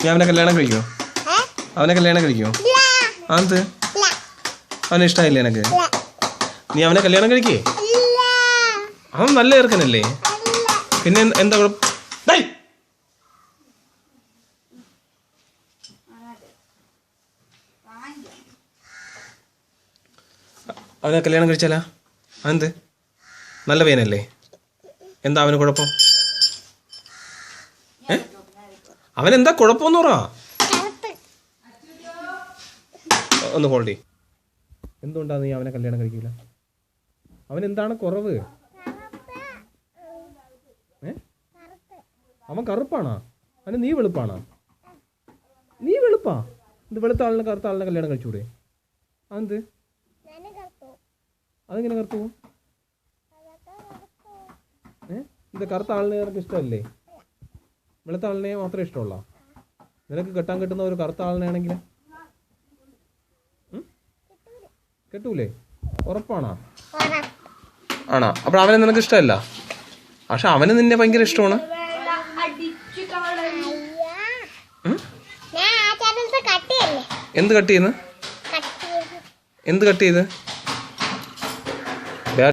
നീ അവനെ കല്യാണം കഴിക്കോ? അവനെ കല്യാണം കഴിക്കോ അത് അവനെ ഇഷ്ടമായില്ലേ എനക്ക് നീ അവനെ കല്യാണം കഴിക്കേ? അവൻ നല്ല ചെറുക്കനല്ലേ? പിന്നെ എന്ത്- കുഴപ്പം! അവനെ കല്യാണം കഴിച്ചാലാ? അതെന്ത് നല്ല പയ്യനല്ലേ? എന്താ അവന് കുഴപ്പം ഏ അവനെന്താ കുഴപ്പമെന്ന് പറ. കറുപ്പ്. ഒന്ന് ഹോൾഡി എന്തുകൊണ്ടാ നീ അവനെ കല്യാണം കഴിക്കില്ല അവൻ എന്താണ് കുറവ് ഏ? അവൻ കറുപ്പാണോ? അവന് നീ വെളുപ്പാണോ? നീ വെളുപ്പാ? ഇത് വെളുത്ത ആളിനെ കറുത്ത ആളിനെ കല്യാണം കഴിച്ചൂടെ? അതെന്ത്? അതെങ്ങനെ കറുത്തു ഏ? ഇത് കറുത്ത ആളിനെ നിനക്ക് ഇഷ്ടമല്ലേ വെളുത്ത ആളിനെ മാത്രമേ ഇഷ്ടമുള്ള? നിനക്ക് കെട്ടാൻ കിട്ടുന്ന ഒരു കറുത്ത ആളിനെ ആണെങ്കിൽ? കെട്ടൂലേ? ഉറപ്പാണോ? ആണോ? അപ്പോൾ അവനെ നിനക്ക് ഇഷ്ടമല്ല? പക്ഷെ അവന് നിന്നെ ഭയങ്കര ഇഷ്ടമാണ്. എന്ത് കട്ട് ചെയ്യുന്നത് എന്ത് കട്ട് ചെയ്ത്?